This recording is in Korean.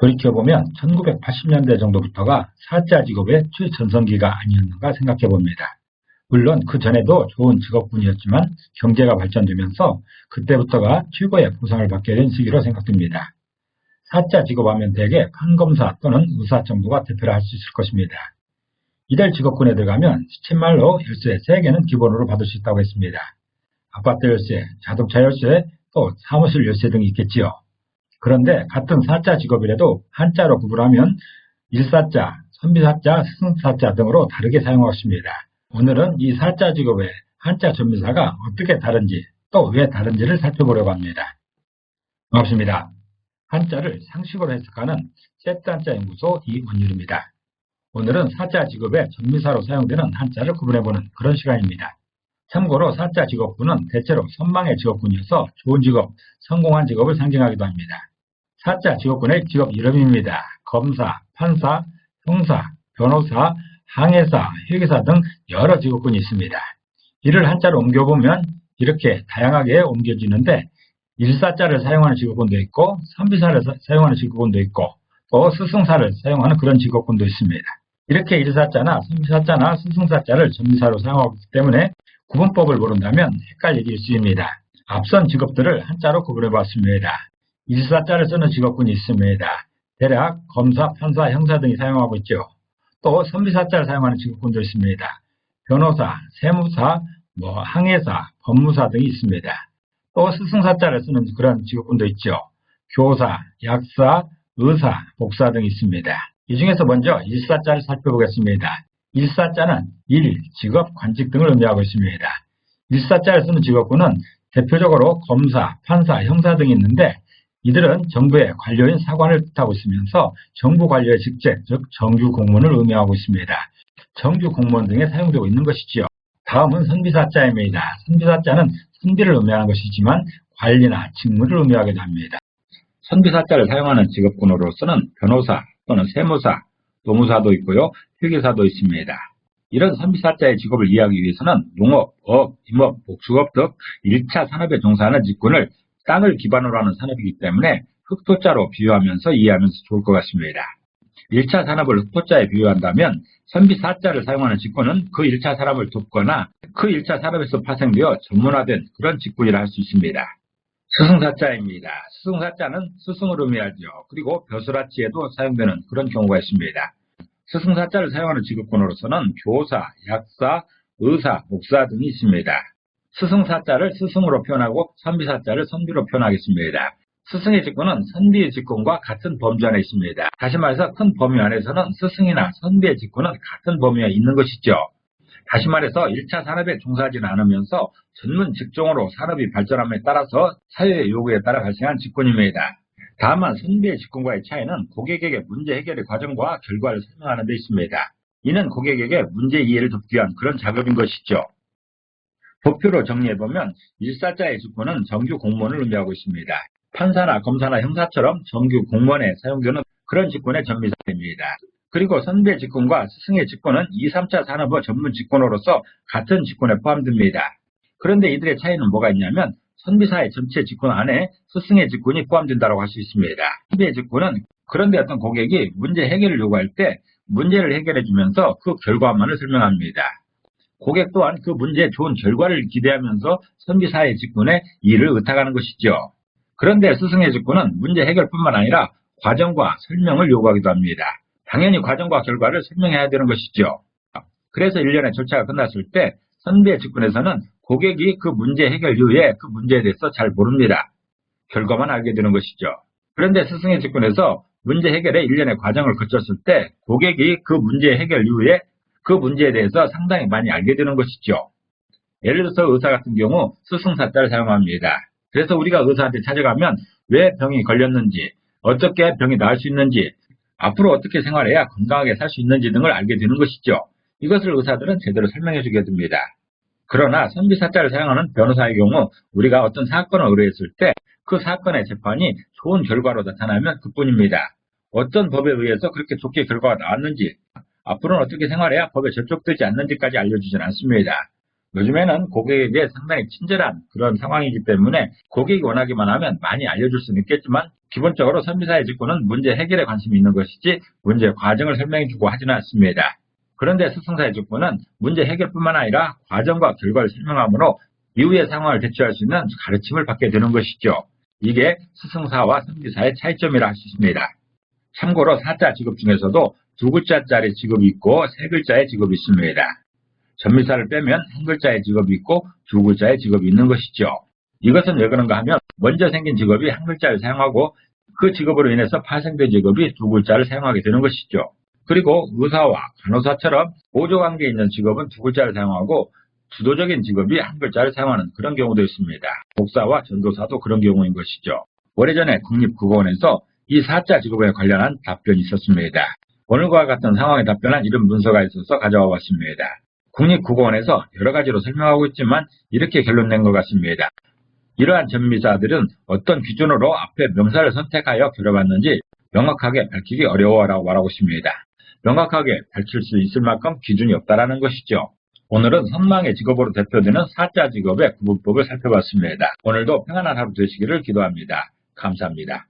돌이켜보면 1980년대 정도부터가 사자 직업의 최전성기가 아니었는가 생각해 봅니다. 물론 그 전에도 좋은 직업군이었지만 경제가 발전되면서 그때부터가 최고의 보상을 받게 된 시기로 생각됩니다. 사자 직업하면 대개 판검사 또는 의사 정도가 대표를 할 수 있을 것입니다. 이들 직업군에 들어가면 시쳇말로 열쇠 3개는 기본으로 받을 수 있다고 했습니다. 아파트 열쇠, 자동차 열쇠, 또 사무실 열쇠 등이 있겠지요. 그런데 같은 사자 직업이라도 한자로 구분하면 일사자, 선비사자, 스승사자 등으로 다르게 사용하십니다. 오늘은 이 사자 직업의 한자 전미사가 어떻게 다른지 또 왜 다른지를 살펴보려고 합니다. 반갑습니다. 한자를 상식으로 해석하는 세트한자 연구소 이원율입니다. 오늘은 사자 직업의 전미사로 사용되는 한자를 구분해보는 그런 시간입니다. 참고로 사자 직업군은 대체로 선망의 직업군이어서 좋은 직업, 성공한 직업을 상징하기도 합니다. 사자 직업군의 직업 이름입니다. 검사, 판사, 형사, 변호사, 항해사, 회계사 등 여러 직업군이 있습니다. 이를 한자로 옮겨보면 이렇게 다양하게 옮겨지는데 일사자를 사용하는 직업군도 있고 선비사를 사- 사용하는 직업군도 있고 또 스승사를 사용하는 그런 직업군도 있습니다. 이렇게 일사자나 선비사자나 스승사자를 전미사로 사용하기 때문에 구분법을 모른다면 헷갈리기 일수입니다. 앞선 직업들을 한자로 구분해 봤습니다. 일사자를 쓰는 직업군이 있습니다. 대략 검사, 판사, 형사 등이 사용하고 있죠. 또 선비사자를 사용하는 직업군도 있습니다. 변호사, 세무사, 뭐 항해사, 법무사 등이 있습니다. 또 스승사자를 쓰는 그런 직업군도 있죠. 교사, 약사, 의사, 복사 등이 있습니다. 이 중에서 먼저 일사자를 살펴보겠습니다. 일사자는 일, 직업, 관직 등을 의미하고 있습니다. 일사자를 쓰는 직업군은 대표적으로 검사, 판사, 형사 등이 있는데 이들은 정부의 관료인 사관을 뜻하고 있으면서 정부 관료의 직책, 즉 정규 공무원을 의미하고 있습니다. 정규 공무원 등에 사용되고 있는 것이지요. 다음은 선비사자입니다. 선비사자는 선비를 의미하는 것이지만 관리나 직무를 의미하기도 합니다. 선비사자를 사용하는 직업군으로서는 변호사 또는 세무사, 노무사도 있고요. 회계사도 있습니다. 이런 선비사자의 직업을 이해하기 위해서는 농업, 업, 임업, 복수업 등 1차 산업에 종사하는 직군을 땅을 기반으로 하는 산업이기 때문에 흑토자로 비유하면서 이해하면서 좋을 것 같습니다. 1차 산업을 흑토자에 비유한다면 선비사자를 사용하는 직군은 그 1차 산업을 돕거나 그 1차 산업에서 파생되어 전문화된 그런 직군이라 할 수 있습니다. 스승사자입니다. 스승사자는 스승을 의미하죠. 그리고 벼슬아치에도 사용되는 그런 경우가 있습니다. 스승사자를 사용하는 직업군으로서는 교사, 약사, 의사, 목사 등이 있습니다. 스승사자를 스승으로 표현하고 선비사자를 선비로 표현하겠습니다. 스승의 직군은 선비의 직군과 같은 범주 안에 있습니다. 다시 말해서 큰 범위 안에서는 스승이나 선비의 직군은 같은 범위에 있는 것이죠. 다시 말해서 1차 산업에 종사하지는 않으면서 전문 직종으로 산업이 발전함에 따라서 사회의 요구에 따라 발생한 직군입니다. 다만 선비의 직군과의 차이는 고객에게 문제 해결의 과정과 결과를 설명하는 데 있습니다. 이는 고객에게 문제 이해를 돕기 위한 그런 작업인 것이죠. 도표로 정리해보면 일사자의 직군은 정규 공무원을 의미하고 있습니다. 판사나 검사나 형사처럼 정규 공무원에 사용되는 그런 직군의 전미사입니다. 그리고 선비의 직군과 스승의 직군은 2, 3차 산업의 전문 직군으로서 같은 직군에 포함됩니다. 그런데 이들의 차이는 뭐가 있냐면 선비사의 전체 직군 안에 스승의 직군이 포함된다고 할 수 있습니다. 선비의 직군은 그런데 어떤 고객이 문제 해결을 요구할 때 문제를 해결해 주면서 그 결과만을 설명합니다. 고객 또한 그 문제의 좋은 결과를 기대하면서 선비사의 직군에 일을 의탁하는 것이죠. 그런데 스승의 직군은 문제 해결뿐만 아니라 과정과 설명을 요구하기도 합니다. 당연히 과정과 결과를 설명해야 되는 것이죠. 그래서 일련의 절차가 끝났을 때 선비의 직군에서는 고객이 그 문제 해결 이후에 그 문제에 대해서 잘 모릅니다. 결과만 알게 되는 것이죠. 그런데 스승의 직군에서 문제 해결의 일련의 과정을 거쳤을 때 고객이 그 문제 해결 이후에 그 문제에 대해서 상당히 많이 알게 되는 것이죠. 예를 들어서 의사 같은 경우 스승사자를 사용합니다. 그래서 우리가 의사한테 찾아가면 왜 병이 걸렸는지, 어떻게 병이 나을 수 있는지, 앞으로 어떻게 생활해야 건강하게 살 수 있는지 등을 알게 되는 것이죠. 이것을 의사들은 제대로 설명해 주게 됩니다. 그러나 선비사자를 사용하는 변호사의 경우 우리가 어떤 사건을 의뢰했을 때 그 사건의 재판이 좋은 결과로 나타나면 그뿐입니다. 어떤 법에 의해서 그렇게 좋게 결과가 나왔는지 앞으로는 어떻게 생활해야 법에 저촉되지 않는지까지 알려주진 않습니다. 요즘에는 고객에게 상당히 친절한 그런 상황이기 때문에 고객이 원하기만 하면 많이 알려줄 수는 있겠지만 기본적으로 선비사의 직구는 문제 해결에 관심이 있는 것이지 문제 과정을 설명해주고 하지는 않습니다. 그런데 스승사의 직구는 문제 해결뿐만 아니라 과정과 결과를 설명하므로 이후의 상황을 대처할 수 있는 가르침을 받게 되는 것이죠. 이게 스승사와 선비사의 차이점이라 할 수 있습니다. 참고로 사자 직업 중에서도 두 글자짜리 직업이 있고 세 글자의 직업이 있습니다. 전미사를 빼면 한 글자의 직업이 있고 두 글자의 직업이 있는 것이죠. 이것은 왜 그런가 하면 먼저 생긴 직업이 한 글자를 사용하고 그 직업으로 인해서 파생된 직업이 두 글자를 사용하게 되는 것이죠. 그리고 의사와 간호사처럼 보조관계에 있는 직업은 두 글자를 사용하고 주도적인 직업이 한 글자를 사용하는 그런 경우도 있습니다. 목사와 전도사도 그런 경우인 것이죠. 오래전에 국립국어원에서 이 사자 직업에 관련한 답변이 있었습니다. 오늘과 같은 상황에 답변한 이런 문서가 있어서 가져와 봤습니다. 국립국어원에서 여러 가지로 설명하고 있지만 이렇게 결론 낸 것 같습니다. 이러한 전미사들은 어떤 기준으로 앞에 명사를 선택하여 겨뤄봤는지 명확하게 밝히기 어려워라고 말하고 있습니다. 명확하게 밝힐 수 있을 만큼 기준이 없다라는 것이죠. 오늘은 선망의 직업으로 대표되는 사자 직업의 구분법을 살펴봤습니다. 오늘도 평안한 하루 되시기를 기도합니다. 감사합니다.